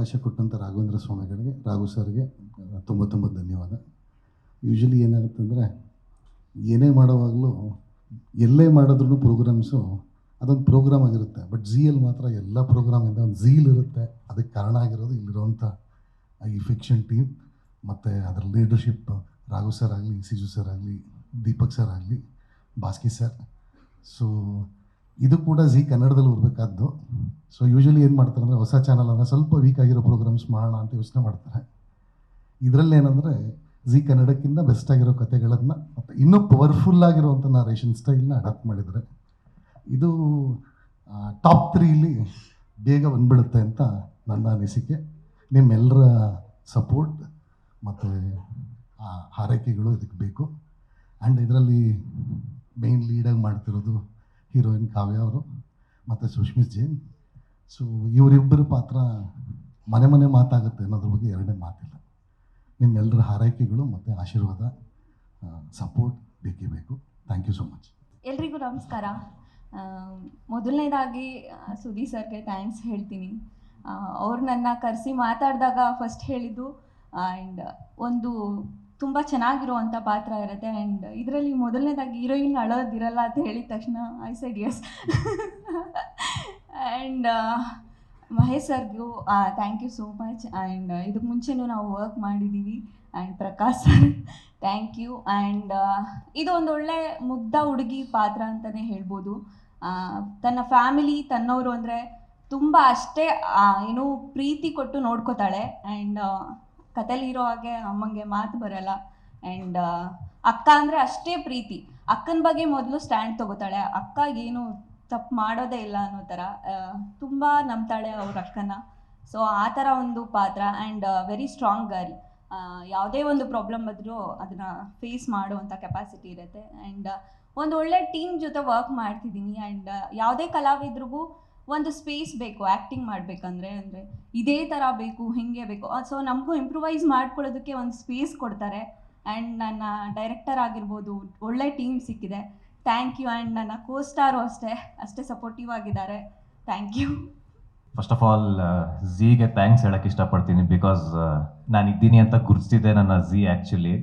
ಅವಕಾಶ ಕೊಟ್ಟಂಥ ರಾಘವೇಂದ್ರ ಸ್ವಾಮಿಗಳಿಗೆ, ರಾಘು ಸರ್ಗೆ, ತುಂಬ ತುಂಬ ಧನ್ಯವಾದ. ಯೂಶ್ವಲಿ ಏನಾಗುತ್ತೆ ಅಂದರೆ, ಏನೇ ಮಾಡೋವಾಗಲೂ ಎಲ್ಲೇ ಮಾಡಿದ್ರೂ ಪ್ರೋಗ್ರಾಮ್ಸು ಅದೊಂದು ಪ್ರೋಗ್ರಾಮ್ ಆಗಿರುತ್ತೆ. ಬಟ್ ಝೀಯಲ್ಲಿ ಮಾತ್ರ ಎಲ್ಲ ಪ್ರೋಗ್ರಾಮಿಂದ ಒಂದು ಝೀಲ್ ಇರುತ್ತೆ. ಅದಕ್ಕೆ ಕಾರಣ ಆಗಿರೋದು ಇಲ್ಲಿರುವಂಥ ಈ ಟೀಮ್ ಮತ್ತು ಅದರ ಲೀಡರ್ಶಿಪ್ ರಾಘು ಸರ್ ಆಗಲಿ, ಸಿಜು ಸರ್ ಆಗಲಿ, ದೀಪಕ್ ಸರ್ ಆಗಲಿ ಬಾಸ್ಕಿ ಸರ್ ಸೊ ಇದು ಕೂಡ ಝೀ ಕನ್ನಡದಲ್ಲಿ ಬರಬೇಕಾದ್ದು ಸೊ ಯೂಶ್ವಲಿ ಏನು ಮಾಡ್ತಾರೆ ಅಂದರೆ ಹೊಸ ಚಾನಲನ್ನು ಸ್ವಲ್ಪ ವೀಕ್ ಆಗಿರೋ ಪ್ರೋಗ್ರಾಮ್ಸ್ ಮಾಡೋಣ ಅಂತ ಯೋಚನೆ ಮಾಡ್ತಾರೆ. ಇದರಲ್ಲಿ ಏನಂದರೆ ಝೀ ಕನ್ನಡಕ್ಕಿಂತ ಬೆಸ್ಟ್ ಆಗಿರೋ ಮತ್ತು ಇನ್ನೂ ಪವರ್ಫುಲ್ ಆಗಿರುವಂಥ ನರೇಷನ್ ಸ್ಟೈಲ್ನ ಅಡಾಪ್ಟ್ ಮಾಡಿದರೆ ಇದು ಟಾಪ್ ತ್ರೀಲಿ ಬೇಗ ಬಂದ್ಬಿಡುತ್ತೆ ಅಂತ ನನ್ನ ಅನಿಸಿಕೆ. ನಿಮ್ಮೆಲ್ಲರ ಸಪೋರ್ಟ್ ಮತ್ತು ಹಾರೈಕೆಗಳು ಇದಕ್ಕೆ ಬೇಕು. ಆ್ಯಂಡ್ ಇದರಲ್ಲಿ ಮೇನ್ ಲೀಡಾಗಿ ಮಾಡ್ತಿರೋದು ಹೀರೋಯಿನ್ ಕಾವ್ಯ ಅವರು, ಮತ್ತು ಸುಷ್ಮಿತ್ ಜೈನ್. ಸೊ ಇವರಿಬ್ಬರ ಪಾತ್ರ ಮನೆ ಮನೆ ಮಾತಾಗುತ್ತೆ ಅನ್ನೋದ್ರ ಬಗ್ಗೆ ಎರಡನೇ ಮಾತಿಲ್ಲ. ನಿಮ್ಮೆಲ್ಲರ ಹಾರೈಕೆಗಳು ಮತ್ತು ಆಶೀರ್ವಾದ ಸಪೋರ್ಟ್ ಬೇಕೇ ಬೇಕು. ಥ್ಯಾಂಕ್ ಯು ಸೊ ಮಚ್ ಎಲ್ರಿಗೂ ನಮಸ್ಕಾರ. ಮೊದಲನೇದಾಗಿ ಸುದೀ ಸರ್ಗೆ ಥ್ಯಾಂಕ್ಸ್ ಹೇಳ್ತೀನಿ. ಅವ್ರು ನನ್ನ ಕರೆಸಿ ಮಾತಾಡಿದಾಗ ಫಸ್ಟ್ ಹೇಳಿದ್ದು ಆ್ಯಂಡ್ ಒಂದು ತುಂಬ ಚೆನ್ನಾಗಿರುವಂಥ ಪಾತ್ರ ಇರುತ್ತೆ. ಆ್ಯಂಡ್ ಇದರಲ್ಲಿ ಮೊದಲನೇದಾಗಿ ಹೀರೋಯಿನ್ ಅಳೋದಿರಲ್ಲ ಅಂತ ಹೇಳಿದ ತಕ್ಷಣ I said yes and Mahesh ಸರ್ಗೂ thank you so much and ಇದಕ್ಕೆ ಮುಂಚೆನೂ ನಾವು ವರ್ಕ್ ಮಾಡಿದ್ದೀವಿ and Prakash sir thank you and ಇದು ಒಳ್ಳೆ ಮುಗ್ಧ ಹುಡುಗಿ ಪಾತ್ರ ಅಂತಲೇ ಹೇಳ್ಬೋದು. ತನ್ನ ಫ್ಯಾಮಿಲಿ ತನ್ನವರು ಅಂದರೆ ತುಂಬ ಅಷ್ಟೇ ಏನು ಪ್ರೀತಿ ಕೊಟ್ಟು ನೋಡ್ಕೋತಾಳೆ. ಆ್ಯಂಡ್ ಕಥೆಲಿ ಇರೋ ಹಾಗೆ ಅಮ್ಮಂಗೆ ಮಾತು ಬರಲ್ಲ. ಆ್ಯಂಡ್ ಅಕ್ಕ ಅಂದರೆ ಅಷ್ಟೇ ಪ್ರೀತಿ. ಅಕ್ಕನ ಬಗ್ಗೆ ಮೊದಲು ಸ್ಟ್ಯಾಂಡ್ ತಗೋತಾಳೆ. ಅಕ್ಕ ಏನು ತಪ್ಪು ಮಾಡೋದೇ ಇಲ್ಲ ಅನ್ನೋ ಥರ ತುಂಬ ನಂಬ್ತಾಳೆ ಅವ್ರ ಅಕ್ಕನ. ಸೊ ಆ ಥರ ಒಂದು ಪಾತ್ರ ಆ್ಯಂಡ್ ವೆರಿ ಸ್ಟ್ರಾಂಗ್ ಗರ್ಲ್ ಯಾವುದೇ ಒಂದು ಪ್ರಾಬ್ಲಮ್ ಬಂದರೂ ಅದನ್ನು ಫೇಸ್ ಮಾಡುವಂಥ ಕೆಪಾಸಿಟಿ ಇರುತ್ತೆ. ಆ್ಯಂಡ್ ಒಂದು ಒಳ್ಳೆ ಟೀಮ್ ಜೊತೆ ವರ್ಕ್ ಮಾಡ್ತಿದ್ದೀನಿ. ಆ್ಯಂಡ್ ಯಾವುದೇ ಕಲಾವಿದ್ರಿಗೂ ಒಂದು ಸ್ಪೇಸ್ ಬೇಕು ಆ್ಯಕ್ಟಿಂಗ್ ಮಾಡಬೇಕಂದ್ರೆ ಅಂದರೆ ಇದೇ ಥರ ಬೇಕು, ಹೀಗೆ ಬೇಕು. ಸೊ ನಮಗೂ ಇಂಪ್ರೂವೈಸ್ ಮಾಡ್ಕೊಳ್ಳೋದಕ್ಕೆ ಒಂದು ಸ್ಪೇಸ್ ಕೊಡ್ತಾರೆ. ಆ್ಯಂಡ್ ನನ್ನ ಡೈರೆಕ್ಟರ್ ಆಗಿರ್ಬೋದು, ಒಳ್ಳೆ ಟೀಮ್ ಸಿಕ್ಕಿದೆ. ಥ್ಯಾಂಕ್ ಯು ಆ್ಯಂಡ್ ನನ್ನ ಕೋ ಸ್ಟಾರು ಅಷ್ಟೇ ಅಷ್ಟೇ ಸಪೋರ್ಟಿವ್ ಆಗಿದ್ದಾರೆ. Thank you first of all ಝೀಗೆ thanks ಹೇಳಕ್ಕೆ ಇಷ್ಟಪಡ್ತೀನಿ ಬಿಕಾಸ್ ನಾನು ಇದ್ದೀನಿ ಅಂತ ಗುರುತಿಸಿದೆ ನನ್ನ ಝೀ ಆ್ಯಕ್ಚುಲಿ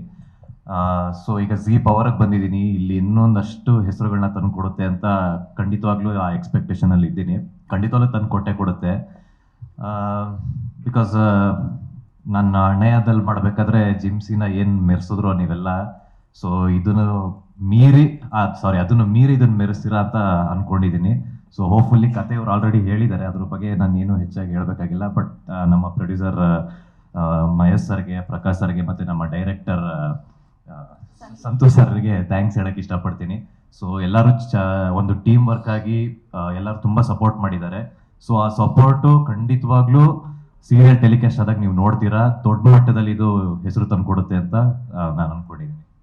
ಸೊ ಈಗ ಝೀ ಪವರ್ಗೆ ಬಂದಿದ್ದೀನಿ. ಇಲ್ಲಿ ಇನ್ನೊಂದಷ್ಟು ಹೆಸರುಗಳನ್ನ ತಂದು ಕೊಡುತ್ತೆ ಅಂತ ಖಂಡಿತವಾಗ್ಲೂ ಆ ಎಕ್ಸ್ಪೆಕ್ಟೇಷನಲ್ಲಿ ಇದ್ದೀನಿ. ಖಂಡಿತವಾಗ್ಲೂ ತಂದು ಕೊಟ್ಟೆ ಕೊಡುತ್ತೆ. ಬಿಕಾಸ್ ನನ್ನ ಅಣಯದಲ್ಲಿ ಮಾಡಬೇಕಾದ್ರೆ ಜಿಮ್ಸಿನ ಏನು ಮೆರೆಸಿದ್ರು ನೀವೆಲ್ಲ. ಸೊ ಇದನ್ನು ಮೀರಿ ಸಾರಿ ಅದನ್ನು ಮೀರಿ ಇದನ್ನು ಮೆರೆಸ್ತೀರಾ ಅಂತ ಅನ್ಕೊಂಡಿದ್ದೀನಿ. ಸೊ ಹೋಪ್ಫುಲ್ಲಿ ಕತೆ ಅವ್ರು ಆಲ್ರೆಡಿ ಹೇಳಿದ್ದಾರೆ. ಅದ್ರ ಬಗ್ಗೆ ನಾನು ಏನು ಹೆಚ್ಚಾಗಿ ಹೇಳಬೇಕಾಗಿಲ್ಲ. ಬಟ್ ನಮ್ಮ ಪ್ರೊಡ್ಯೂಸರ್ ಮಹೇಶ್ ಸರ್ಗೆ, ಪ್ರಕಾಶ್ ಸರ್ಗೆ ಮತ್ತು ನಮ್ಮ ಡೈರೆಕ್ಟರ್ ಸಂತೋಷ್ ಸರ್ಗೆ ಥ್ಯಾಂಕ್ಸ್ ಹೇಳಕ್ ಇಷ್ಟಪಡ್ತೀನಿ. ಸೊ ಎಲ್ಲರೂ ಒಂದು ಟೀಮ್ ವರ್ಕ್ ಆಗಿ ಎಲ್ಲರೂ ತುಂಬಾ ಸಪೋರ್ಟ್ ಮಾಡಿದ್ದಾರೆ. ಸೊ ಆ ಸಪೋರ್ಟು ಖಂಡಿತವಾಗ್ಲೂ ಸೀರಿಯಲ್ ಟೆಲಿಕಾಸ್ಟ್ ಆದಾಗ ನೀವು ನೋಡ್ತೀರಾ? ದೊಡ್ಡ ಮಟ್ಟದಲ್ಲಿ ಇದು ಹೆಸರು ತಂದು ಕೊಡುತ್ತೆ ಅಂತ ನಾನು ಅನ್ಕೊಂಡಿದ್ದೀನಿ.